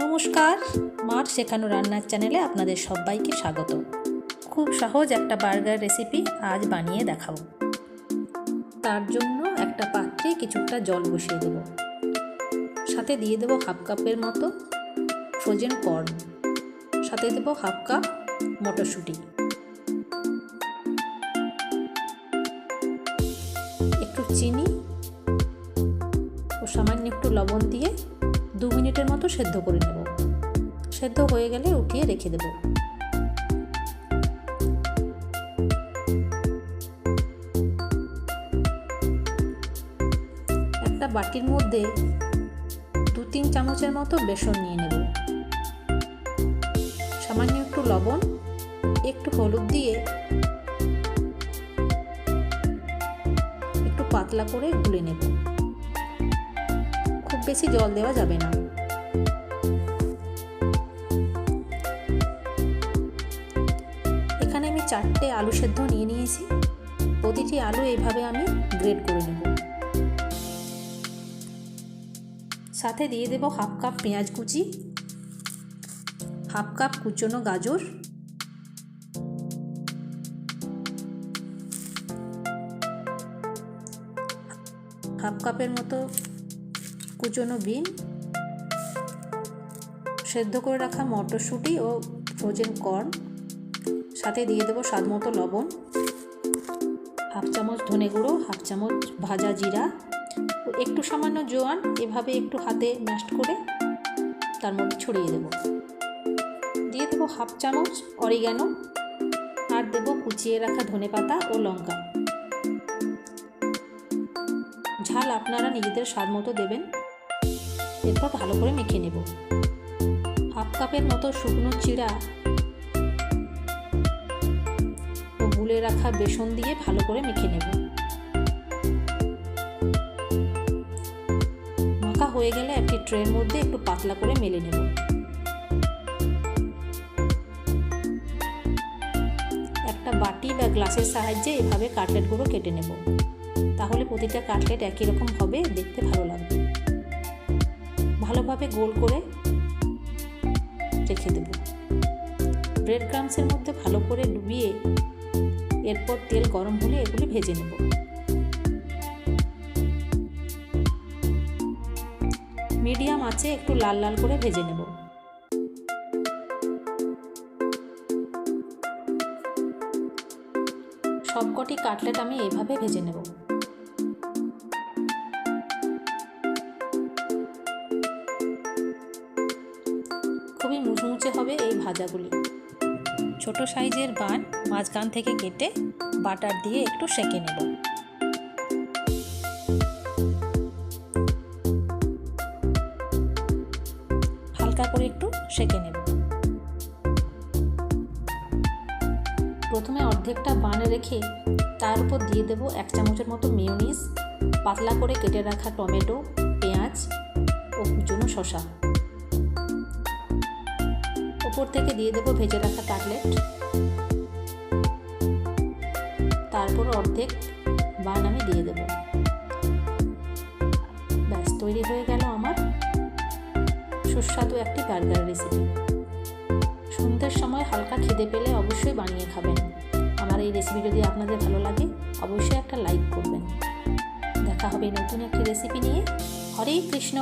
নমস্কার মার শেখানো রান্নার চ্যানেলে আপনাদের সবাইকে স্বাগত। খুব সহজ একটা বার্গার রেসিপি আজ বানিয়ে দেখাবো। তার জন্য একটা পাত্রে কিছুটা জল বসিয়ে দেব। সাথে দিয়ে দেবো হাফ কাপের মতো ফ্রোজেন কর্ন। সাথে দেবো হাফ কাপ মটরশুঁটি। একটু চিনি ও সামান্য একটু লবণ দিয়ে মিনিটের মতো সেদ্ধ করে নেব। সেদ্ধ হয়ে গেলে উঠিয়ে রেখে দেব। একটা বাটির মধ্যে দু তিন চামচের মতো বেসন নিয়ে নেব। সামান্য একটু লবণ, একটু হলুদ দিয়ে একটু পাতলা করে গুলে নেব। খুব বেশি জল দেওয়া যাবে না। চারটে আলু সেদ্ধ নিয়ে নিয়েছি। প্রতিটি আলু এইভাবে আমি গ্রেড করে নেব। সাথে দিয়ে দেব হাফ কাপ পেঁয়াজ কুচি, হাফ কাপ কুচনো গাজর, হাফ কাপের মতো কুচনো বিন, সেদ্ধ করে রাখা মটরশুঁটি ও ফ্রোজেন কর্ন সাথে দিয়ে দেবো স্বাদ মতো লবণ। হাফ চামচ ধনে গুঁড়ো, হাফ চামচ ভাজা জিরা। একটু সামান্য জোয়ান, এভাবে একটু হাতে ম্যাশ করে তার মধ্যে ছড়িয়ে দেব। দিয়ে দেবো হাফ চামচ অরিগ্যানো আর দেবো কুচিয়ে রাখা ধনে পাতা ও লঙ্কা। ঝাল আপনারা নিজেদের স্বাদ মতো দেবেন। এরপর ভালো করে মেখে নেব। হাফ কাপের মতো শুকনো চিড়া গুলে রাখা বেসন দিয়ে ভালো করে মেখে নেব। মাখা হয়ে গেলে একটি ট্রের মধ্যে একটু পাতলা করে মেলে নেব। একটা বাটি বা গ্লাসের সাহায্যে এভাবে কাটলেটগুলো কেটে নেব। তাহলে প্রতিটা কাটলেট একই রকম হবে, দেখতে ভালো লাগবে। ভালোভাবে গোল করে রেখে দেব। ব্রেড ক্রামসের মধ্যে ভালো করে ডুবিয়ে এরপর তেল গরম হলে এগুলি ভেজে নেব। মিডিয়াম আছে একটু লাল লাল করে ভেজে নেব। সবকটি কাটলেট আমি এইভাবে ভেজে নেব। খুবই মুচমুচে হবে এই ভাজাগুলি। ছোট সাইজের বান মাঝখান থেকে কেটে বাটার দিয়ে একটু সেঁকে নেব। হালকা করে একটু সেঁকে নেব। প্রথমে অর্ধেকটা বানে রেখে তার উপর দিয়ে দেব এক চামচের মতো মেয়োনিজ, পাতলা করে কেটে রাখা টমেটো, পেঁয়াজ ও কুচনো শশা উপর থেকে দিয়ে দেবো ভেজে রাখা কাটলেট। তারপর অর্ধেক বান আমি দিয়ে দেব। ব্যাস, তৈরি হয়ে গেল আমার সুস্বাদু একটি বার্গার রেসিপি সন্ধ্যের সময় হালকা খিদে পেলে অবশ্যই বানিয়ে খাবেন। আমার এই রেসিপি যদি আপনাদের ভালো লাগে, অবশ্যই একটা লাইক করবেন। দেখা হবে নতুন একটি রেসিপি নিয়ে। হরে কৃষ্ণ!